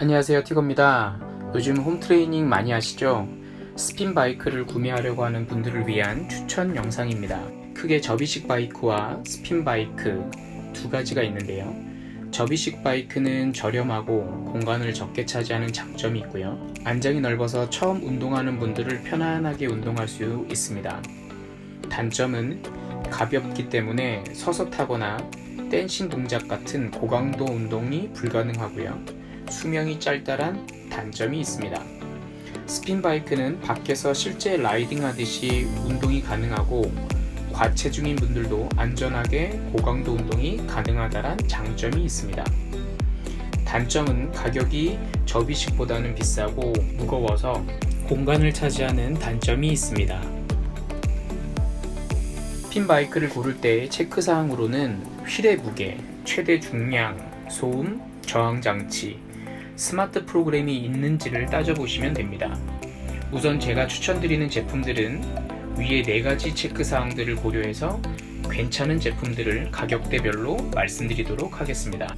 안녕하세요 티거입니다. 요즘 홈트레이닝 많이 하시죠? 스핀 바이크를 구매하려고 하는 분들을 위한 추천 영상입니다. 크게 접이식 바이크와 스핀 바이크 두 가지가 있는데요. 접이식 바이크는 저렴하고 공간을 적게 차지하는 장점이 있고요. 안장이 넓어서 처음 운동하는 분들을 편안하게 운동할 수 있습니다. 단점은 가볍기 때문에 서서 타거나 댄싱 동작 같은 고강도 운동이 불가능하고요. 수명이 짧다란 단점이 있습니다. 스핀 바이크는 밖에서 실제 라이딩 하듯이 운동이 가능하고 과체중인 분들도 안전하게 고강도 운동이 가능하다란 장점이 있습니다. 단점은 가격이 접이식보다는 비싸고 무거워서 공간을 차지하는 단점이 있습니다. 스핀 바이크를 고를 때 체크 사항으로는 휠의 무게, 최대 중량, 소음, 저항 장치, 스마트 프로그램이 있는지를 따져보시면 됩니다. 우선 제가 추천드리는 제품들은 위에 네 가지 체크 사항들을 고려해서 괜찮은 제품들을 가격대별로 말씀드리도록 하겠습니다.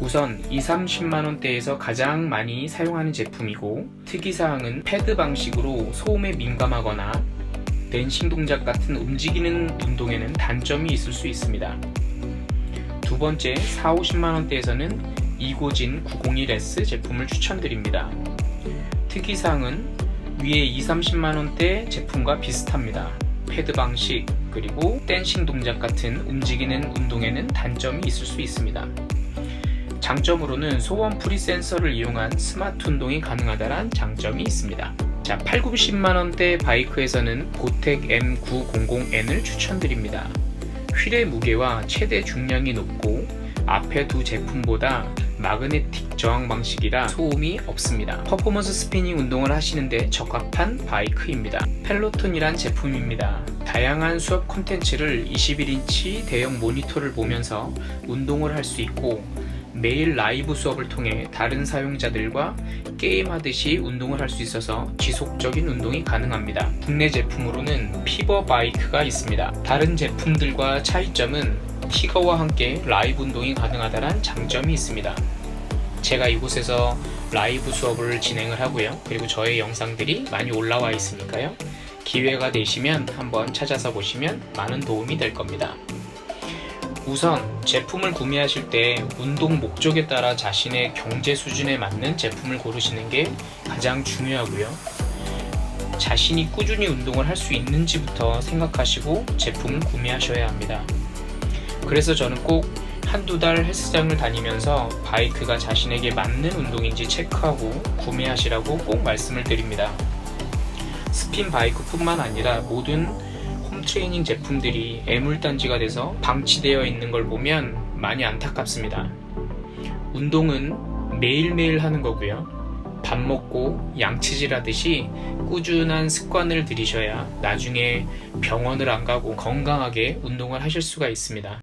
우선 2, 30만원대에서 가장 많이 사용하는 제품이고 특이사항은 패드 방식으로 소음에 민감하거나 댄싱 동작 같은 움직이는 운동에는 단점이 있을 수 있습니다. 두 번째, 4, 50만원대에서는 이고진 901S 제품을 추천드립니다. 특이사항은 위에 2, 30만원대 제품과 비슷합니다. 패드 방식, 그리고 댄싱 동작 같은 움직이는 운동에는 단점이 있을 수 있습니다. 장점으로는 소원 프리 센서를 이용한 스마트 운동이 가능하다는 장점이 있습니다. 자, 8, 90만원대 바이크에서는 보텍 M900N을 추천드립니다. 휠의 무게와 최대 중량이 높고 앞에 두 제품보다 마그네틱 저항 방식이라 소음이 없습니다. 퍼포먼스 스피닝 운동을 하시는데 적합한 바이크입니다. 펠로톤이란 제품입니다. 다양한 수업 콘텐츠를 21인치 대형 모니터를 보면서 운동을 할 수 있고 매일 라이브 수업을 통해 다른 사용자들과 게임하듯이 운동을 할 수 있어서 지속적인 운동이 가능합니다. 국내 제품으로는 피버 바이크가 있습니다. 다른 제품들과 차이점은 티거와 함께 라이브 운동이 가능하다는 장점이 있습니다. 제가 이곳에서 라이브 수업을 진행을 하고요. 그리고 저의 영상들이 많이 올라와 있으니까요. 기회가 되시면 한번 찾아서 보시면 많은 도움이 될 겁니다. 우선 제품을 구매하실 때 운동 목적에 따라 자신의 경제 수준에 맞는 제품을 고르시는 게 가장 중요하고요. 자신이 꾸준히 운동을 할 수 있는지부터 생각하시고 제품을 구매하셔야 합니다. 그래서 저는 꼭 한두 달 헬스장을 다니면서 바이크가 자신에게 맞는 운동인지 체크하고 구매하시라고 꼭 말씀을 드립니다. 스핀 바이크뿐만 아니라 모든 홈 트레이닝 제품들이 애물단지가 돼서 방치되어 있는 걸 보면 많이 안타깝습니다. 운동은 매일매일 하는 거고요. 밥 먹고 양치질 하듯이 꾸준한 습관을 들이셔야 나중에 병원을 안 가고 건강하게 운동을 하실 수가 있습니다.